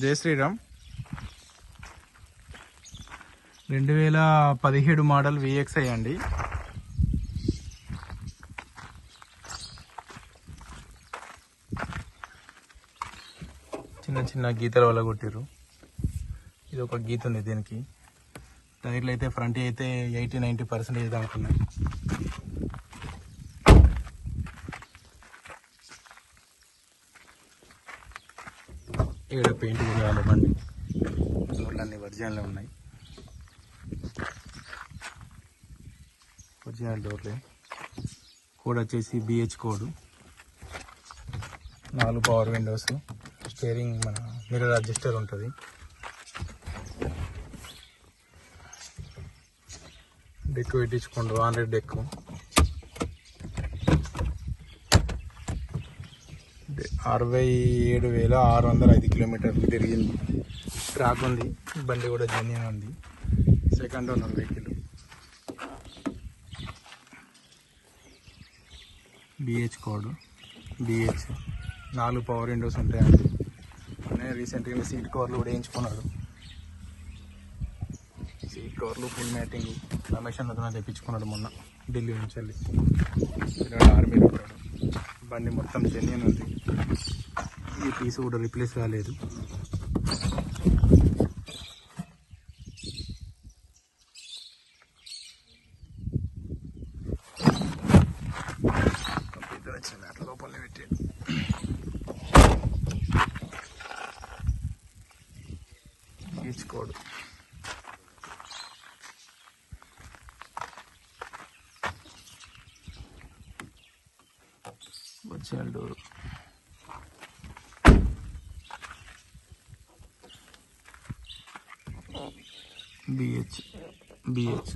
జై శ్రీరామ్. రెండు వేల పదిహేడు మోడల్ విఎక్స్ఐ అండి. చిన్న చిన్న గీతల వల్ల కొట్టిర్రు. ఇది ఒక గీత ఉంది దీనికి. టైర్లు అయితే ఫ్రంట్ అయితే ఎయిటీ నైంటీ పర్సెంటేజ్ దాకా ఉన్నాయి. ఇక్కడ పెయింట్ కూడా బండి డోర్లు అన్ని ఒరిజినల్ ఉన్నాయి. ఒరిజినల్ డోర్లే. కోడ్ వచ్చేసి బిహెచ్ కోడ్. నాలుగు పవర్ విండోస్ స్టేరింగ్ మన మిర్రర్ అడ్జస్టర్ ఉంటుంది. డెక్ పెట్టించుకోండు హండ్రెడ్ డెక్ అరవై ఏడు వేల ఆరు వందల ఐదు కిలోమీటర్లు తిరిగింది. ట్రాక్ ఉంది బండి కూడా జెన్యున్ ఉంది. Second owner vehicle. BH code BH నాలుగు పవర్ విండోస్ ఉంటాయండి నేను రీసెంట్గా సీట్ కవర్లు కూడా వేయించుకున్నాడు సీట్ కవర్లు ఫుల్ మ్యాటింగ్ రమేష్ అన్నతో తెప్పించుకున్నాడు మొన్న ఢిల్లీ నుంచి వెళ్ళి. ఆర్మీలో కూడా బండి మొత్తం జెన్యున్ ఉంది. ఈ పీస్ కూడా రిప్లేస్ కాలేదు. కంప్యూటర్ పెట్టాడు తీసుకోడు వచ్చాడు డోరు బిహెచ్ బిహెచ్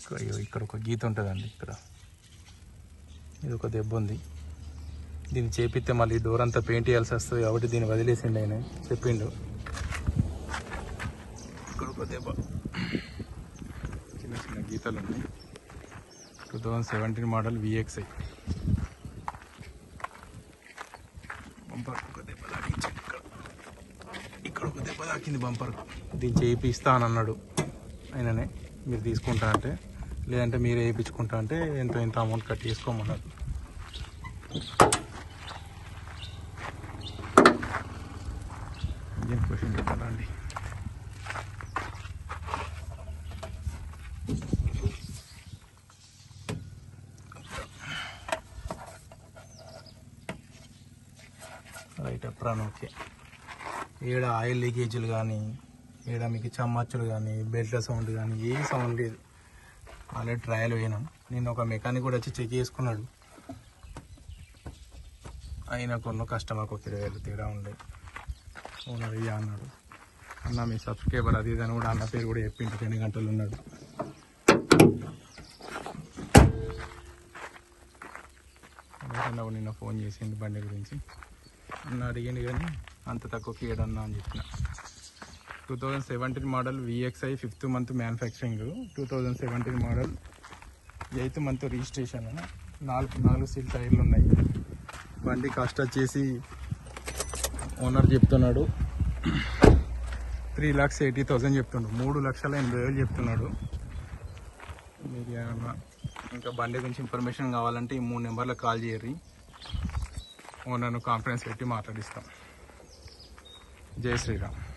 ఇక్కడ ఇక్కడ ఒక గీత ఉంటుందండి ఇక్కడ. ఇది ఒక దెబ్బ ఉంది. దీన్ని చేపిస్తే మళ్ళీ డోర్ అంతా పెయింట్ చేయాల్సి వస్తుంది కాబట్టి దీన్ని వదిలేసిండు ఆయన. చెప్పిండు. దెబ్బ చిన్న చిన్న గీతలు ఉన్నాయి two thousand seventeen model VXI bumper ఒక దెబ్బ తాకించాడు ఇక్కడ. ఇక్కడ ఒక దెబ్బ తాకింది బంపర్ దీన్ని చేయిస్తా అని అన్నాడు ఆయననే. మీరు తీసుకుంటా అంటే లేదంటే మీరే వేయించుకుంటా అంటే ఎంతో ఎంత అమౌంట్ కట్ చేసుకోమన్నారు. ఇంజన్ క్వశ్చన్ చెప్పాలండి? రైట్ ఈడ ఆయిల్ లీకేజీలు కానీ ఈడ మీకు చమ్మచ్చులు కానీ బెల్ట్ సౌండ్ కానీ ఏ సౌండ్ లేదు. ఆల్రెడీ ట్రయల్ పోయినాం. నేను ఒక మెకానిక్ కూడా వచ్చి చెక్ చేసుకున్నాడు. అయినా కొన్న కస్టమర్కి ఒక ఇరవై వేలు తేడా ఉండే. ఓనర్ ఇయ్య అన్నాడు. అన్న మీ సబ్స్క్రైబర్ అది ఇది అని కూడా అన్న పేరు కూడా చెప్పిండు. రెండు గంటలు ఉన్నాడు. నిన్న ఫోన్ చేసిండు బండి గురించి. అన్న అడిగిండు కానీ అంత తక్కువకి ఏడన్నా అని చెప్పిన. Two thousand seventeen model VXI fifth month manufacturing two thousand seventeen model eighth month registration నాలుగు నాలుగు సీల్ టైర్లు ఉన్నాయి. బండి కాస్ట్ వచ్చేసి ఓనర్ చెప్తున్నాడు. త్రీ ల్యాక్స్ ఎయిటీ థౌజండ్ చెప్తుండు. మూడు లక్షల ఎనభై వేలు చెప్తున్నాడు. మీరు ఏమన్నా ఇంకా బండి గురించి ఇన్ఫర్మేషన్ కావాలంటే ఈ మూడు నెంబర్లకు కాల్ చేయరు ఓనర్ను కాన్ఫరెన్స్ పెట్టి మాట్లాడిస్తాం. జై శ్రీరామ్.